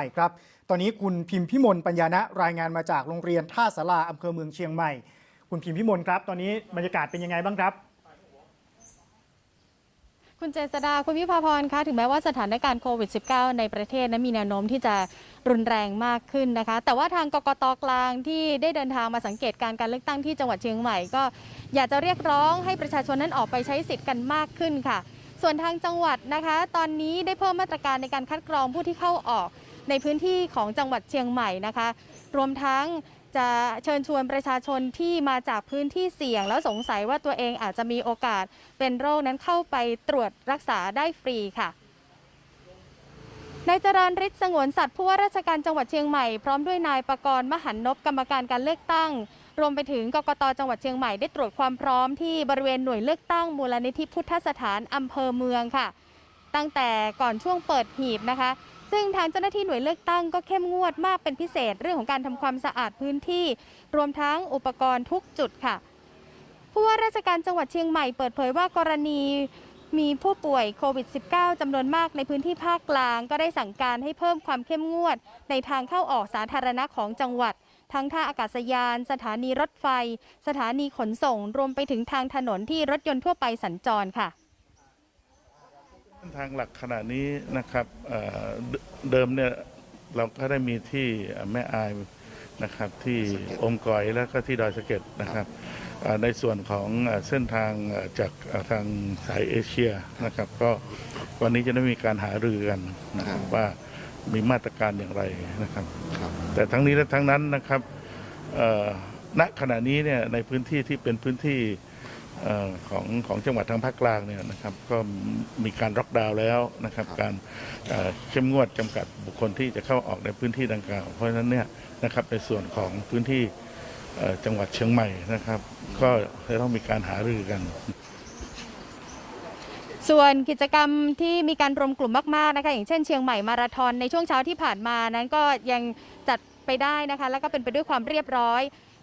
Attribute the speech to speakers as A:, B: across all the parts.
A: ใช่ครับ ตอนนี้คุณพิมพิมลปัญญานะรายงานมาจากโรงเรียนท่าสาราอำเภอเมืองเชียงใหม่ คุณพิมพิมลครับ ตอนนี้บรรยากาศเป็นยังไงบ้างครับ
B: คุณเจษดาคุณวิภาพรคะถึงแม้ว่าสถานการณ์โควิด -19 ในประเทศนั้นมีแนวโน้มที่จะรุนแรงมากขึ้นนะคะ แต่ว่าทางกกตกลางที่ได้เดินทางมาสังเกตการการเลือกตั้งที่จังหวัดเชียงใหม่ก็อยากจะเรียกร้องให้ประชาชนนั้นออกไปใช้สิทธิ์กันมากขึ้นค่ะ ส่วนทางจังหวัดนะคะ ตอนนี้ได้เพิ่มมาตรการในการคัดกรองผู้ที่เข้าออก ในพื้นที่ของจังหวัดเชียงใหม่นะคะ รวมทั้งจะเชิญชวนประชาชนที่มาจากพื้นที่เสี่ยง แล้วสงสัยว่าตัวเองอาจจะมีโอกาสเป็นโรคนั้นเข้าไปตรวจรักษาได้ฟรีค่ะนายจรัญฤทธิ์สงวนสัตว์ผู้ว่าราชการจังหวัดเชียงใหม่พร้อมด้วยนายประกรณ์มหันนบกรรมการการเลือกตั้ง รวมไปถึงกกตจังหวัดเชียงใหม่ได้ตรวจความพร้อมที่บริเวณหน่วยเลือกตั้งมูลนิธิพุทธสถานอำเภอเมืองค่ะ ตั้งแต่ก่อนช่วงเปิดหีบนะคะ ซึ่งทางเจ้าหน้าที่หน่วยเลือกตั้งก็เข้มงวดมากเป็นพิเศษเรื่องของการทำความสะอาดพื้นที่ รวมทั้งอุปกรณ์ทุกจุดค่ะผู้ว่าราชการจังหวัดเชียงใหม่เปิดเผยว่ากรณีมีผู้ป่วยโควิด -19 จำนวนมากในพื้นที่ภาคกลาง ก็ได้สั่งการให้เพิ่มความเข้มงวด ในทางเข้าออกสาธารณะของจังหวัด ทั้งท่าอากาศยาน สถานีรถไฟ สถานีขนส่ง รวมไปถึงทางถนนที่รถยนต์ทั่วไปสัญจรค่ะ
C: ทางหลักขณะนี้นะครับเอ่อเดเดิมเนี่ยเราก็ได้มีที่แม่อายนะครับที่อมก่อยแล้วก็ที่ดอยสะเก็ดนะครับเอ่อในส่วนของเอ่อเส้นทางเอ่อจากเอ่อทางสายเอเชียนะครับ ก็วันนี้จะได้มีการหารือกันนะครับว่ามีมาตรการอย่างไรนะครับ
D: ครับ
C: แต่ทั้งนี้และทั้งนั้นนะครับเอ่อณขณะนี้เนี่ยในพื้นที่ที่เป็นพื้นที่เอ่อ ของของจังหวัดทางภาคกลางเนี่ยนะครับก็มีการล็อกดาวน์แล้วนะครับ
D: ครับ
C: การเอ่อเข้มงวดจำกัดบุคคลที่จะเข้าออกในพื้นที่ดังกล่าว เพราะฉะนั้นเนี่ยนะครับในส่วนของพื้นที่เอ่อจังหวัดเชียงใหม่นะครับ ก็จะต้องมีการหารือกัน
B: ส่วนกิจกรรมที่มีการรวมกลุ่มมากๆนะคะอย่างเช่นเชียงใหม่มาราธอนในช่วงเช้าที่ผ่านมานั้นก็ยังจัดไปได้นะคะ แล้วก็เป็นไปด้วยความเรียบร้อย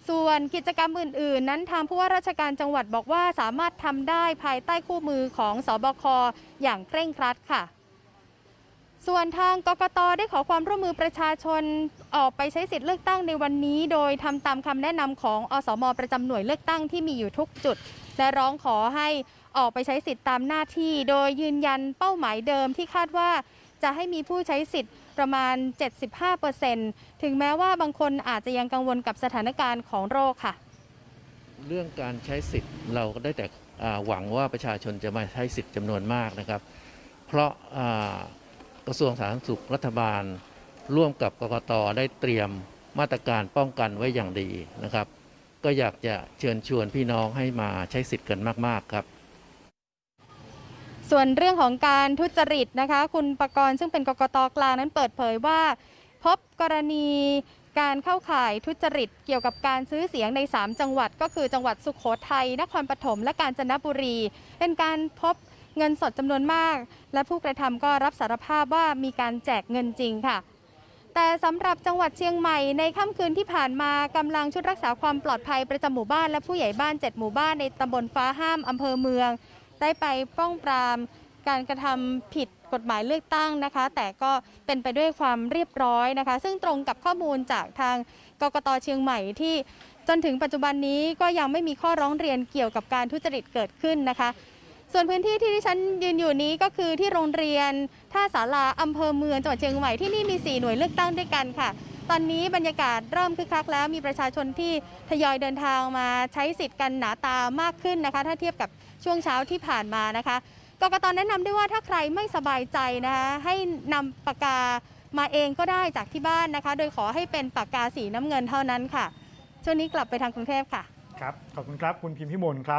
B: ส่วนกิจกรรมอื่น ๆ นั้นทางผู้ว่าราชการจังหวัดบอกว่าสามารถทำได้ภายใต้คู่มือของสบคอย่างเคร่งครัดค่ะ ส่วนทางกกตได้ขอความร่วมมือประชาชนออกไปใช้สิทธิ์เลือกตั้งในวันนี้ โดยทำตามคำแนะนำของอสมประจำหน่วยเลือกตั้งที่มีอยู่ทุกจุด และร้องขอให้ออกไปใช้สิทธิ์ตามหน้าที่ โดยยืนยันเป้าหมายเดิมที่คาดว่า จะให้มีผู้ใช้สิทธิ์ประมาณ 75%ถึงแม้ว่าบางคนอาจจะยังกังวลกับสถานการณ์ของโรคค่ะ
E: เรื่องการใช้สิทธิ์เราก็ได้แต่หวังว่าประชาชนจะมาใช้สิทธิ์จำนวนมากนะครับ เพราะกระทรวงสาธารณสุขรัฐบาล ร่วมกับกกตได้เตรียมมาตรการป้องกันไว้อย่างดีนะครับ ก็อยากจะเชิญชวนพี่น้องให้มาใช้สิทธิ์กันมาก ๆ ครับ
B: ส่วนเรื่องของการทุจริตนะคะ คุณประกรณ์ซึ่งเป็นกกตกลางนั้นเปิดเผยว่า พบกรณีการเข้าข่ายทุจริตเกี่ยวกับการซื้อเสียงใน 3 จังหวัด ก็คือจังหวัดสุขโขทัยนครปฐมและกาญจนบุรี เป็นการพบเงินสดจำนวนมาก และผู้กระทำก็รับสารภาพว่ามีการแจกเงินจริงค่ะแต่สำหรับจังหวัดเชียงใหม่ในค่ำคืนที่ผ่านมากำลังชุดรักษาความปลอดภัยประจำหมู่บ้านและผู้ใหญ่บ้าน 7 หมู่บ้านในตำบลฟ้าห้ามอำเภอเมือง ได้ไปป้องปรามการกระทำผิดกฎหมายเลือกตั้งนะคะ แต่ก็เป็นไปด้วยความเรียบร้อยนะคะ ซึ่งตรงกับข้อมูลจากทางกกตเชียงใหม่ที่จนถึงปัจจุบันนี้ก็ยังไม่มีข้อร้องเรียนเกี่ยวกับการทุจริตเกิดขึ้นนะคะ ส่วนพื้นที่ที่ที่ฉันยืนอยู่นี้ก็คือที่โรงเรียนท่าสาราอำเภอเมืองจังหวัดเชียงใหม่ที่นี่มี 4 หน่วยเลือกตั้งด้วยกันค่ะ ตอนนี้บรรยากาศเริ่มคึกคักแล้วมีประชาชนที่ทยอยเดินทางมาใช้สิทธิ์กันหนาตามากขึ้นนะคะ ถ้าเทียบกับช่วงเช้าที่ผ่านมานะคะกกตแนะนำด้วยว่าถ้าใครไม่สบายใจนะคะให้นำปากกามาเองก็ได้จากที่บ้านนะคะ โดยขอให้เป็นปากกาสีน้ำเงินเท่านั้นค่ะ ช่วงนี้กลับไปทางกรุงเทพค่ะ
A: ครับ ขอบคุณครับ คุณพิมพิมลครับ